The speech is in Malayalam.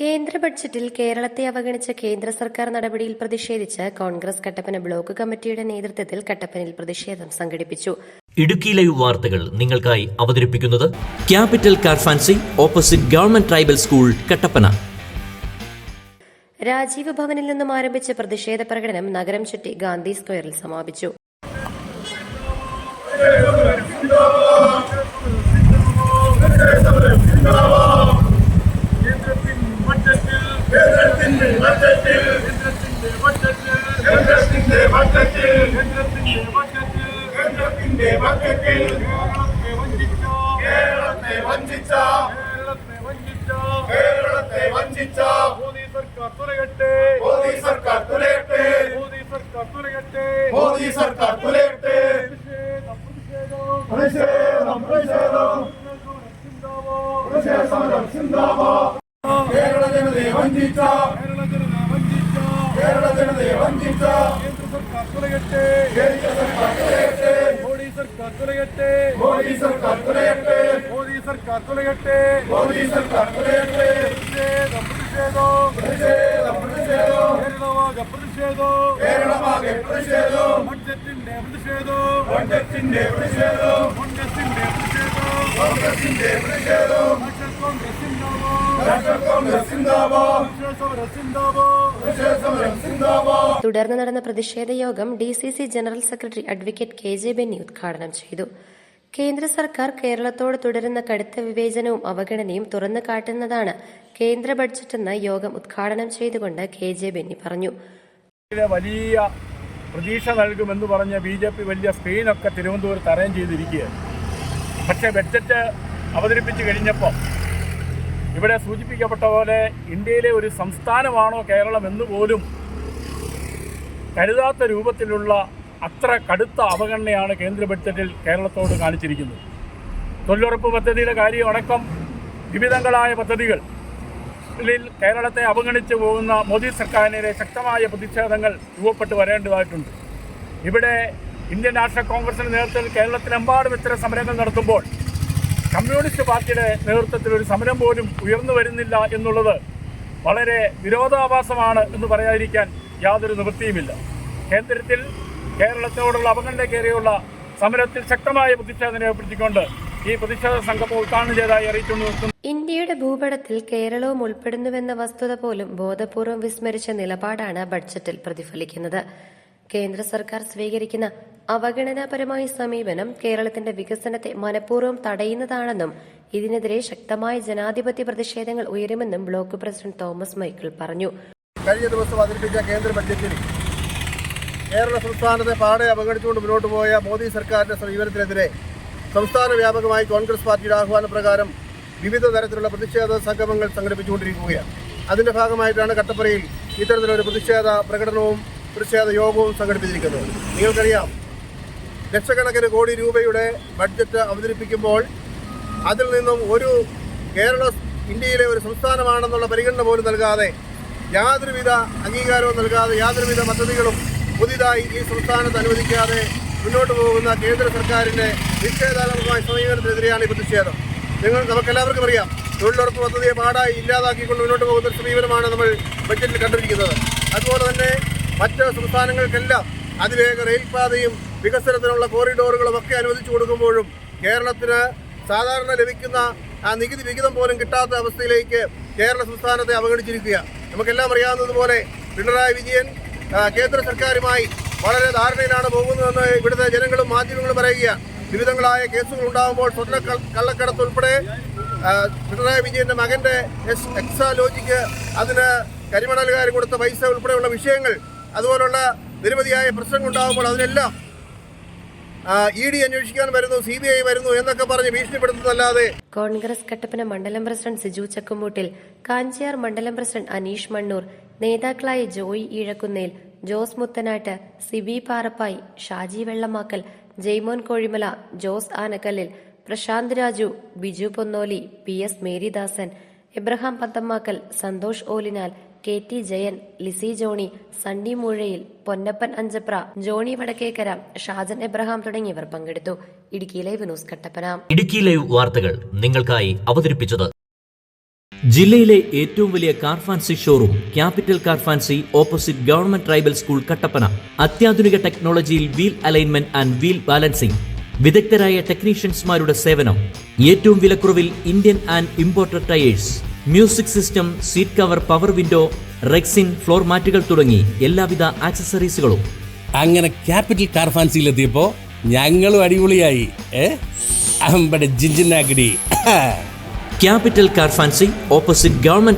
കേന്ദ്ര ബഡ്ജറ്റിൽ കേരളത്തെ അവഗണിച്ച കേന്ദ്ര സർക്കാർ നടപടിയിൽ പ്രതിഷേധിച്ച് കോൺഗ്രസ് കട്ടപ്പന ബ്ലോക്ക് കമ്മിറ്റിയുടെ നേതൃത്വത്തിൽ കട്ടപ്പനയിൽ പ്രതിഷേധം സംഘടിപ്പിച്ചു. ഇടുക്കി ലൈവ് വാർത്തകൾ നിങ്ങൾക്കായി അവതരിപ്പിക്കുന്നത് capital car fancy opposite government tribal school Kattappana. Rajiv ഭവനിൽ നിന്നും ആരംഭിച്ച പ്രതിഷേധ പ്രകടനം നഗരം ചുറ്റി ഗാന്ധി സ്ക്വയറിൽ സമാപിച്ചു. ബഡ്ജറ്റിൽ കേന്ദ്രത്തിന്റെ ബഡ്ജറ്റിൽ കേന്ദ്രത്തിന്റെ ബഡ്ജറ്റിൽ കേന്ദ്രത്തിന്റെ ബഡ്ജറ്റിൽ കേന്ദ്രത്തിന്റെ ബഡ്ജറ്റിൽ കേരളത്തെ വഞ്ചിച്ച? കേരളത്തെ വഞ്ചിച്ച? കേരളത്തെ വഞ്ചിച്ച? കേരളത്തെ വഞ്ചിച്ച? മോദി സർക്കാർ തുലയട്ടെ. മോദി സർക്കാർ തുലയട്ടെ. മോദി സർക്കാർ തുലയട്ടെ. മോദി സർക്കാർ തുലയട്ടെ. പ്രതിഷേധം പ്രതിഷേധം. പ്രതിഷേധം പ്രതിഷേധം. സമരം സിന്ദാബാദ് കേരള ജനതയെ വഞ്ചിച്ച കേരള ജനതയെ വഞ്ചിച്ച കേരള ജനതയെ വഞ്ചിച്ച കേന്ദ്ര സർക്കാർ തുലയട്ടെ കേന്ദ്ര സർക്കാർ തുലയട്ടെ മോദി സർക്കാർ തുലയട്ടെ മോദി സർക്കാർ തുലയട്ടെ മോദി സർക്കാർ തുലയട്ടെ മോദി സർക്കാർ തുലയട്ടെ പ്രതിഷേധം പ്രതിഷേധം പ്രതിഷേധം പ്രതിഷേധം കേരളമാകെ പ്രതിഷേധം കേരളമാകെ പ്രതിഷേധം ബഡ്ജറ്റിന്റെ പ്രതിഷേധം ബഡ്ജറ്റിന്റെ കോൺഗ്രസ് തുടർന്ന് നടന്ന പ്രതിഷേധ യോഗം D C C general secretary advocate K J Benny ഉദ്ഘാടനം ചെയ്തു. കേന്ദ്ര സർക്കാർ കേരളത്തോട് തുടരുന്ന കടുത്ത വിവേചനവും അവഗണനയും തുറന്നു കാട്ടുന്നതാണ് കേന്ദ്ര ബഡ്ജറ്റെന്ന് യോഗം ഉദ്ഘാടനം ചെയ്തുകൊണ്ട് കെ ജെ ബെന്നി പറഞ്ഞു. വലിയ പ്രതീക്ഷ നൽകുമെന്ന് പറഞ്ഞ ബി ജെ പി വലിയ സ്ക്രീനൊക്കെ തിരുവനന്തപുരത്ത് അറേഞ്ച് ചെയ്തിരിക്കുകയാണ്. പക്ഷേ ബഡ്ജറ്റ് അവതരിപ്പിച്ചു കഴിഞ്ഞപ്പോൾ ഇവിടെ സൂചിപ്പിക്കപ്പെട്ട പോലെ ഇന്ത്യയിലെ ഒരു സംസ്ഥാനമാണോ കേരളം എന്ന് പോലും കരുതാത്ത രൂപത്തിലുള്ള അത്ര കടുത്ത അവഗണനയാണ് കേന്ദ്ര ബഡ്ജറ്റിൽ കേരളത്തോട് കാണിച്ചിരിക്കുന്നത്. തൊഴിലുറപ്പ് പദ്ധതിയുടെ കാര്യമടക്കം വിവിധങ്ങളായ പദ്ധതികൾ. കേരളത്തെ അവഗണിച്ചു പോകുന്ന മോദി സർക്കാരിനെതിരെ ശക്തമായ പ്രതിഷേധങ്ങൾ രൂപപ്പെട്ട് വരേണ്ടതായിട്ടുണ്ട്. ഇവിടെ ഇന്ത്യൻ നാഷണൽ കോൺഗ്രസിന് നേതൃത്വത്തിൽ കേരളത്തിലെമ്പാടും ഇത്തരം സമരങ്ങൾ നടത്തുമ്പോൾ കമ്മ്യൂണിസ്റ്റ് പാർട്ടിയുടെ നേതൃത്വത്തിൽ ഒരു സമരം പോലും ഉയർന്നു വരുന്നില്ല എന്നുള്ളത് വളരെ വിരോധാഭാസമാണ് എന്ന് പറയാതിരിക്കാൻ യാതൊരു നിവൃത്തിയുമില്ല. കേന്ദ്രത്തിൽ കേരളത്തോടുള്ള അവഗണനയ്ക്കേറിയുള്ള സമരത്തിൽ ശക്തമായ പ്രതിഷേധം രേഖപ്പെടുത്തിക്കൊണ്ട് ഈ പ്രതിഷേധ സംഘം ഉദ്ഘാടനം ചെയ്തതായി അറിയിച്ചുകൊണ്ട് ഇന്ത്യയുടെ ഭൂപടത്തിൽ കേരളവും ഉൾപ്പെടുന്നുവെന്ന വസ്തുത പോലും ബോധപൂർവം വിസ്മരിച്ച നിലപാടാണ് ബഡ്ജറ്റിൽ പ്രതിഫലിക്കുന്നത്. കേന്ദ്ര സർക്കാർ സ്വീകരിക്കുന്ന അവഗണനാപരമായ സമീപനം കേരളത്തിന്റെ വികസനത്തെ മനഃപൂർവം തടയുന്നതാണെന്നും ഇതിനെതിരെ ശക്തമായ ജനാധിപത്യ പ്രതിഷേധങ്ങൾ ഉയരുമെന്നും ബ്ലോക്ക് പ്രസിഡന്റ് തോമസ് മൈക്കിൾ പറഞ്ഞു. കഴിഞ്ഞ ദിവസം അവതരിപ്പിച്ച കേന്ദ്ര ബഡ്ജറ്റിൽ കേരള സംസ്ഥാനത്തെ പാടെ അവഗണിച്ചുകൊണ്ട് മുന്നോട്ട് പോയ മോദി സർക്കാരിന്റെ സമീപനത്തിനെതിരെ സംസ്ഥാന വ്യാപകമായി കോൺഗ്രസ് പാർട്ടിയുടെ ആഹ്വാന പ്രകാരം വിവിധ തരത്തിലുള്ള പ്രതിഷേധ സംഗമങ്ങൾ സംഘടിപ്പിച്ചുകൊണ്ടിരിക്കുകയാണ്. അതിന്റെ ഭാഗമായിട്ടാണ് കട്ടപ്പനയിൽ ഇത്തരത്തിലൊരു പ്രതിഷേധ പ്രകടനവും പ്രതിഷേധ യോഗവും സംഘടിപ്പിച്ചിരിക്കുന്നത് നിങ്ങൾക്കറിയാം ലക്ഷക്കണക്കിന് കോടി രൂപയുടെ ബഡ്ജറ്റ് അവതരിപ്പിക്കുമ്പോൾ അതിൽ നിന്നും ഒരു കേരള ഇന്ത്യയിലെ ഒരു സംസ്ഥാനമാണെന്നുള്ള പരിഗണന പോലും നൽകാതെ യാതൊരുവിധ അംഗീകാരവും നൽകാതെ യാതൊരുവിധ പദ്ധതികളും പുതിയതായി ഈ സംസ്ഥാനത്ത് അനുവദിക്കാതെ മുന്നോട്ട് പോകുന്ന കേന്ദ്ര സർക്കാരിന്റെ നിശ്ചയദാനമായ സമീപനത്തിനെതിരെയാണ് ഈ പ്രതിഷേധം. നിങ്ങൾ നമുക്കെല്ലാവർക്കും അറിയാം തൊഴിലുറപ്പ് പദ്ധതിയെ പാടായി ഇല്ലാതാക്കിക്കൊണ്ട് മുന്നോട്ട് പോകുന്ന സമീപനമാണ് നമ്മൾ ബഡ്ജറ്റിൽ കണ്ടിരിക്കുന്നത്. അതുപോലെ തന്നെ മറ്റ് സംസ്ഥാനങ്ങൾക്കെല്ലാം അതിവേഗ റെയിൽപാതയും വികസനത്തിനുള്ള കോറിഡോറുകളും ഒക്കെ അനുവദിച്ചു കൊടുക്കുമ്പോഴും കേരളത്തിന് സാധാരണ ലഭിക്കുന്ന ആ നികുതി വിഹിതം പോലും കിട്ടാത്ത അവസ്ഥയിലേക്ക് കേരള സംസ്ഥാനത്തെ അവഗണിച്ചിരിക്കുക. നമുക്കെല്ലാം അറിയാവുന്നതുപോലെ പിണറായി വിജയൻ കേന്ദ്ര സർക്കാരുമായി വളരെ ധാരണയിലാണ് പോകുന്നതെന്ന് ഇവിടുത്തെ ജനങ്ങളും മാധ്യമങ്ങളും പറയുകയാണ് വിവിധങ്ങളായ കേസുകൾ ഉണ്ടാകുമ്പോൾ സ്വർണ കള്ളക്കടത്ത് ഉൾപ്പെടെ പിണറായി വിജയന്റെ മകന്റെ എക്സാലോജിക്ക് അതിന് കരിമണലുകാർ കൊടുത്ത പൈസ ഉൾപ്പെടെയുള്ള വിഷയങ്ങൾ അതുപോലുള്ള നിരവധിയായ പ്രശ്നങ്ങൾ ഉണ്ടാകുമ്പോൾ അതിനെല്ലാം ഇ ഡി അന്വേഷിക്കാൻ വരുന്നു സി ബി ഐ വരുന്നു എന്നൊക്കെ പറഞ്ഞ് ഭീഷണിപ്പെടുത്തുന്നതല്ലാതെ കോൺഗ്രസ് കട്ടപ്പന മണ്ഡലം പ്രസിഡന്റ് സിജു ചക്കുമൂട്ടിൽ കാഞ്ചിയാർ മണ്ഡലം പ്രസിഡന്റ് അനീഷ് മണ്ണൂർ നേതാക്കളായ Joy Eezhakkunnel Jose Muthanattu Siby Parappayi Shaji Vellamakkal Jaimon Kozhimala Jose Anakkallil Prasanth Raju Biju Ponnoli P S Meridasan Abraham Panthamakkal Santhosh Olinal K T Jayan Lissy Johny Sunny Moozhayil Ponnappan Anchapra Johny Vadakkekara Shajan Abraham തുടങ്ങിയവർ പങ്കെടുത്തു. Idukki live news Kattappana. Idukki live വാർത്തകൾ നിങ്ങൾക്കായി അവതരിപ്പിച്ചത്. ജില്ലയിലെ ഏറ്റവും വലിയ car fancy showroom capital car fancy opposite government tribal school Kattappana. അത്യാധുനിക ടെക്നോളജിയിൽ wheel alignment and wheel balancing. വിദഗ്ധരായ ടെക്നീഷ്യൻസ്മാരുടെ സേവനം. ഏറ്റവും വിലക്കുറവിൽ Indian and imported tyres. Music system seat cover power window rexine floor മാറ്റുകൾ തുടങ്ങി എല്ലാവിധ ആക്സസറീസുകളും. അങ്ങനെ ക്യാപിറ്റൽ കാർ ഫാൻസിയിലെത്തിയപ്പോ ഞങ്ങളും അടിപൊളിയായി. Capital car fancy opposite government